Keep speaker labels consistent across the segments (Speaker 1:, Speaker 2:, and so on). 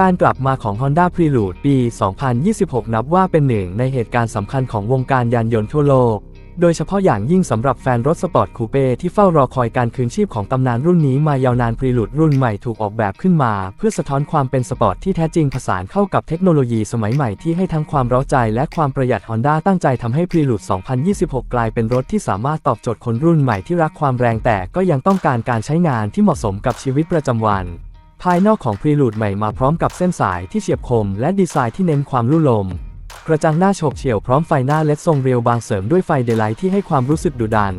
Speaker 1: การกลับมาของ Honda Prelude ปี 2026 นับว่าเป็นหนึ่งในเหตุการณ์สำคัญของวงการยานยนต์ทั่วโลก โดยเฉพาะอย่างยิ่งสำหรับแฟนรถสปอร์ตคูเป้ที่เฝ้ารอคอยการคืนชีพของตำนานรุ่นนี้มายาวนาน Prelude รุ่นใหม่ถูกออกแบบขึ้นมา เพื่อสะท้อนความเป็นสปอร์ตที่แท้จริงผสานเข้ากับเทคโนโลยีสมัยใหม่ที่ให้ทั้งความเร้าใจและความประหยัด Honda ตั้งใจทำให้ Prelude 2026 กลายเป็นรถที่สามารถตอบโจทย์คนรุ่นใหม่ที่รักความแรงแต่ก็ยังต้องการการใช้งานที่เหมาะสมกับชีวิตประจำวัน ภายนอกของ Prelude ใหม่มาพร้อมกับเส้นสายที่เฉียบคม และดีไซน์ที่เน้นความลุ่ลม กระจังหน้าโฉบเฉี่ยวพร้อมไฟหน้าเล็ดทรงเรียวบางเสริมด้วยไฟเดย์ไลท์ที่ให้ความรู้สึกดุดัน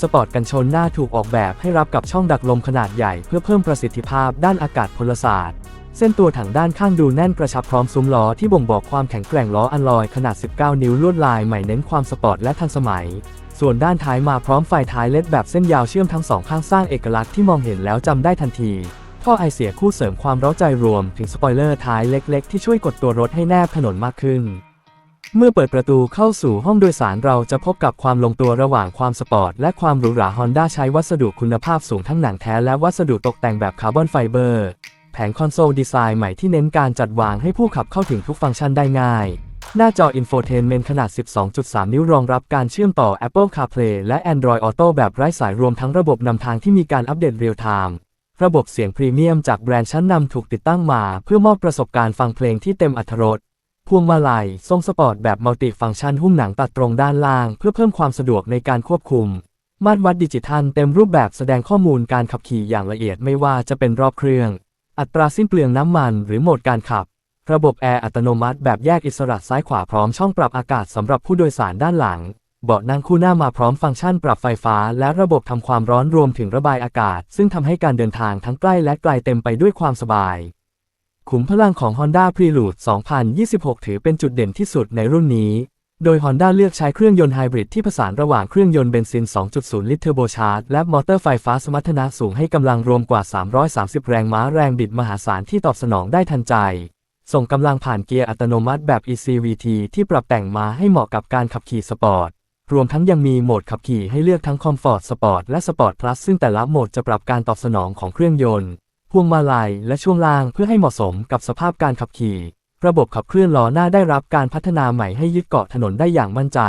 Speaker 1: สปอร์ตกันชนหน้าถูกออกแบบให้รับกับช่องดักลมขนาดใหญ่เพื่อเพิ่มประสิทธิภาพด้านอากาศพลศาสตร์ เส้นตัวถังด้านข้างดูแน่นกระชับพร้อมซุ้มล้อที่บ่งบอกความแข็งแกร่งล้ออัลลอยขนาด 19 นิ้วลวดลายใหม่เน้นความสปอร์ตและทันสมัยส่วนด้านท้ายมาพร้อมไฟท้ายเล็ดแบบเส้นยาวเชื่อมทั้งสองข้างสร้างเอกลักษณ์ที่มองเห็นแล้วจำได้ทันที ท่อไอเสียคู่เสริมความร้าใจรวมถึงสปอยเลอร์ท้ายเล็ก ๆ ที่ช่วยกดตัวรถให้แนบถนนมากขึ้น เมื่อเปิดประตูเข้าสู่ห้องโดยสารเราจะพบกับความลงตัวระหว่างความสปอร์ต และความหรูหรา Honda ใช้วัสดุคุณภาพสูงทั้งหนังแท้และวัสดุตกแต่งแบบคาร์บอนไฟเบอร์ แผงคอนโซลดีไซน์ใหม่ที่เน้นการจัดวางให้ผู้ขับเข้าถึงทุกฟังก์ชันได้ง่ายหน้าจอ Infotainment ขนาด 12.3 นิ้วรองรับการเชื่อมต่อ Apple CarPlay และ Android Auto แบบไร้สายรวมทั้งระบบนำทางที่มีการอัปเดตเรียลไทม์ ระบบเสียงพรีเมียมจากแบรนด์ชั้นนำถูกติดตั้งมาเพื่อมอบประสบการณ์ฟังเพลงที่เต็มอรรถรสพวงมาลัยทรงสปอร์ตแบบมัลติฟังก์ชันหุ้มหนังตัดตรงด้านล่าง เพื่อเพิ่มความสะดวกในการควบคุม มาตรวัดดิจิทัลเต็มรูปแบบแสดงข้อมูลการขับขี่อย่างละเอียดไม่ว่าจะเป็นรอบเครื่อง อัตราสิ้นเปลืองน้ำมันหรือโหมดการขับ ระบบแอร์อัตโนมัติแบบแยกอิสระซ้ายขวาพร้อมช่องปรับอากาศสำหรับผู้โดยสารด้านหลัง เบาะนั่งคู่หน้ามาพร้อมฟังก์ชันปรับไฟฟ้า และระบบทำความร้อนรวมถึงระบายอากาศ ซึ่งทำให้การเดินทางทั้งใกล้และไกลเต็มไปด้วยความสบาย ขุมพลังของ Honda Prelude 2026 ถือเป็นจุดเด่นที่สุดในรุ่นนี้ โดย Honda เลือกใช้เครื่องยนต์ไฮบริดที่ผสานระหว่างเครื่องยนต์เบนซิน 2.0 ลิตรเทอร์โบชาร์จและมอเตอร์ไฟฟ้าสมรรถนะสูงให้กำลังรวมกว่า 330 แรงม้าแรงบิดมหาศาลที่ตอบสนองได้ทันใจส่งกำลังผ่านเกียร์อัตโนมัติแบบ ECVT ที่ปรับแต่งมาให้เหมาะกับการขับขี่สปอร์ต รวมทั้งยังมีโหมดขับขี่ให้เลือกทั้ง Comfort Sport และ Sport Plus ซึ่งแต่ละโหมดจะปรับการตอบสนองของเครื่องยนต์ พวงมาลัยและช่วงล่างเพื่อให้เหมาะสมกับสภาพการขับขี่ ระบบขับเคลื่อนล้อหน้าได้รับการพัฒนาใหม่ให้ยึดเกาะถนนได้อย่างมั่นใจ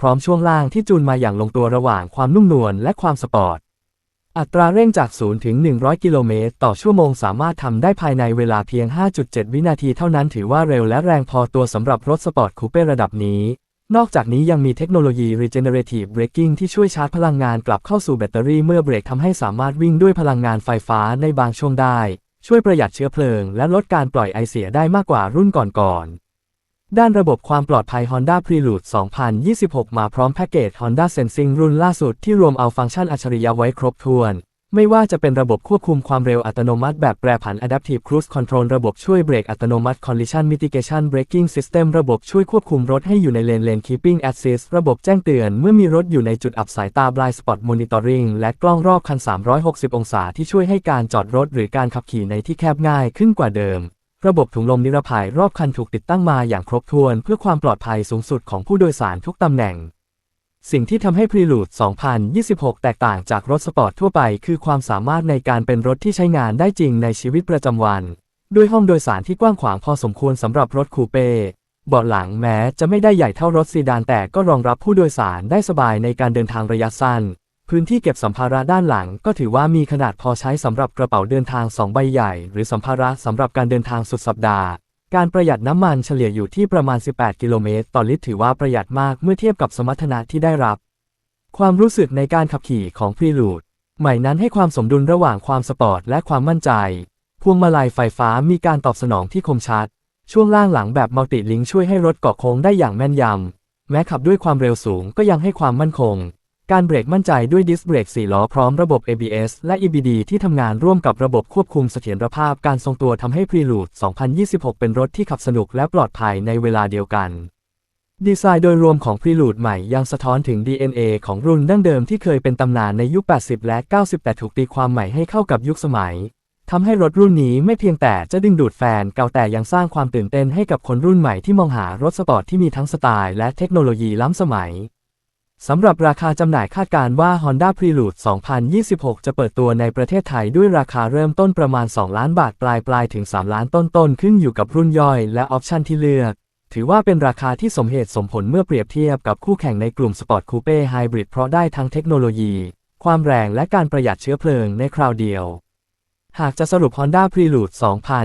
Speaker 1: พร้อมช่วงล่างที่จูนมาอย่างลงตัวระหว่างความนุ่มนวลและความสปอร์ตอัตราเร่งจาก 0 ถึง 100 กิโลเมตร ต่อชั่วโมงสามารถทำได้ภายในเวลาเพียง 5.7 วินาทีเท่านั้นถือว่าเร็วและแรงพอตัวสำหรับรถสปอร์ตคูเป้ระดับนี้ นอกจากนี้ยังมีเทคโนโลยี Regenerative Braking ที่ช่วยชาร์จพลังงานกลับเข้าสู่แบตเตอรี่เมื่อเบรกทำให้สามารถวิ่งด้วยพลังงานไฟฟ้าในบางช่วงได้ ช่วยประหยัดเชื้อเพลิง และลดการปล่อยไอเสียได้มากกว่ารุ่นก่อนๆ ด้านระบบความปลอดภัย Honda Prelude 2026 มาพร้อมแพ็กเกจ Honda Sensing รุ่นล่าสุดที่รวมเอาฟังก์ชันอัจฉริยะไว้ครบถ้วน ไม่ว่าจะเป็นระบบควบคุมความเร็วอัตโนมัติแบบแปรผัน Adaptive Cruise Control ระบบช่วยเบรกอัตโนมัติ Collision Mitigation Braking System ระบบช่วยควบคุมรถให้อยู่ในเลน Lane Keeping Assist ระบบแจ้งเตือนเมื่อมีรถอยู่ในจุดอับสายตา Blind Spot Monitoring และกล้องรอบคัน 360 องศาที่ช่วยให้การจอดรถหรือการขับขี่ในที่แคบง่ายขึ้นกว่าเดิม ระบบถุงลมนิรภัยรอบคันถูกติดตั้งมาอย่างครบถ้วน เพื่อความปลอดภัยสูงสุดของผู้โดยสารทุกตำแหน่ง สิ่งที่ทำให้ Prelude 2026 แตกต่างจากรถสปอร์ตทั่วไป คือความสามารถในการเป็นรถที่ใช้งานได้จริงในชีวิตประจำวัน ด้วยห้องโดยสารที่กว้างขวางพอสมควรสำหรับรถคูเป้เบาะหลังแม้จะไม่ได้ใหญ่เท่ารถซีดานแต่ก็รองรับผู้โดยสารได้สบายในการเดินทางระยะสั้น พื้นที่เก็บสัมภาระด้านหลังก็ถือว่ามีขนาดพอใช้สำหรับกระเป๋าเดินทาง2ใบใหญ่ หรือสัมภาระสำหรับการเดินทางสุดสัปดาห์ การประหยัดน้ำมันเฉลี่ยอยู่ที่ประมาณ 18 กิโลเมตรต่อลิตรถือว่าประหยัดมากเมื่อเทียบกับสมรรถนะที่ได้รับ ความรู้สึกในการขับขี่ของ Prelude ใหม่นั้นให้ความสมดุลระหว่างความสปอร์ตและความมั่นใจ พวงมาลัยไฟฟ้ามีการตอบสนองที่คมชัด ช่วงล่างหลังแบบมัลติลิงช่วยให้รถเกาะโค้งได้อย่างแม่นยำ แม้ขับด้วยความเร็วสูงก็ยังให้ความมั่นคง การเบรกมั่นใจด้วยดิสเบรก4ล้อพร้อมระบบ ABS และ EBD ที่ทำงานร่วมกับระบบควบคุมเสถียรภาพการทรงตัวทำให้ Prelude 2026 เป็นรถที่ขับสนุกและปลอดภัยในเวลาเดียวกัน ดีไซน์โดยรวมของ Prelude ใหม่ยังสะท้อนถึง DNA ของรุ่นดั้งเดิมที่เคยเป็นตำนานในยุค 80 และ90แต่ถูกตีความใหม่ให้เข้ากับยุคสมัยทำให้รถรุ่นนี้ไม่เพียงแต่จะดึงดูดแฟนเก่าแต่ยังสร้างความตื่นเต้นให้กับคนรุ่นใหม่ที่มองหารถสปอร์ตที่มีทั้งสไตล์และเทคโนโลยีล้ำสมัย สำหรับราคาจำหน่ายคาดการว่า Honda Prelude 2026 จะเปิดตัวในประเทศไทยด้วยราคาเริ่มต้นประมาณ 2 ล้านบาทปลายปลายๆถึง 3 ล้านต้นต้นๆขึ้นอยู่กับรุ่นย่อยและออปชันที่เลือก ถือว่าเป็นราคาที่สมเหตุสมผลเมื่อเปรียบเทียบกับคู่แข่งในกลุ่มสปอร์ตคูเป้ไฮบริดเพราะได้ทั้งเทคโนโลยี ความแรงและการประหยัดเชื้อเพลิงในคราวเดียว หากจะสรุป Honda Prelude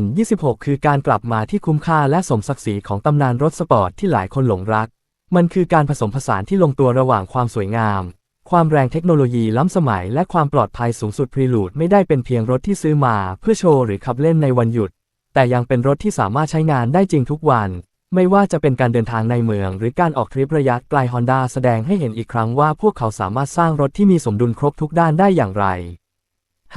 Speaker 1: 2026 คือการกลับมาที่คุ้มค่าและสมศักดิ์ศรีของตำนานรถสปอร์ตที่หลายคนหลงรัก มันคือการผสมผสานที่ลงตัวระหว่างความสวยงาม ความแรงเทคโนโลยีล้ำสมัยและความปลอดภัยสูงสุด Prelude ไม่ได้เป็นเพียงรถที่ซื้อมาเพื่อโชว์หรือขับเล่นในวันหยุด แต่ยังเป็นรถที่สามารถใช้งานได้จริงทุกวัน ไม่ว่าจะเป็นการเดินทางในเมือง หรือการออกทริประยะไกล Honda แสดงให้เห็นอีกครั้งว่าพวกเขาสามารถสร้างรถที่มีสมดุลครบทุกด้านได้อย่างไร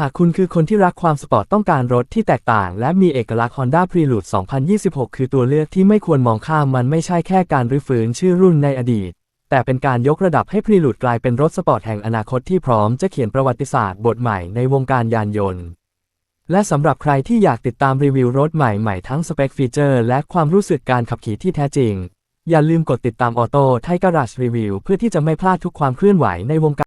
Speaker 1: หากคุณคือคนที่รักความสปอร์ตต้องการรถที่แตกต่าง และมีเอกลักษณ์ Honda Prelude 2026 คือตัวเลือกที่ไม่ควรมองข้ามมันไม่ใช่แค่การรื้อฟื้นชื่อรุ่นในอดีต แต่เป็นการยกระดับให้ Prelude กลายเป็นรถสปอร์ตแห่งอนาคตที่พร้อมจะเขียนประวัติศาสตร์บทใหม่ในวงการยานยนต์ และสำหรับใครที่อยากติดตามรีวิวรถใหม่ๆทั้งสเปคฟีเจอร์และความรู้สึกการขับขี่ที่แท้จริง อย่าลืมกดติดตามออโต้ไทยการ g รีวิวเพื่อที่จะไม่พลาดทุกความเคลื่อนไหวในวงการ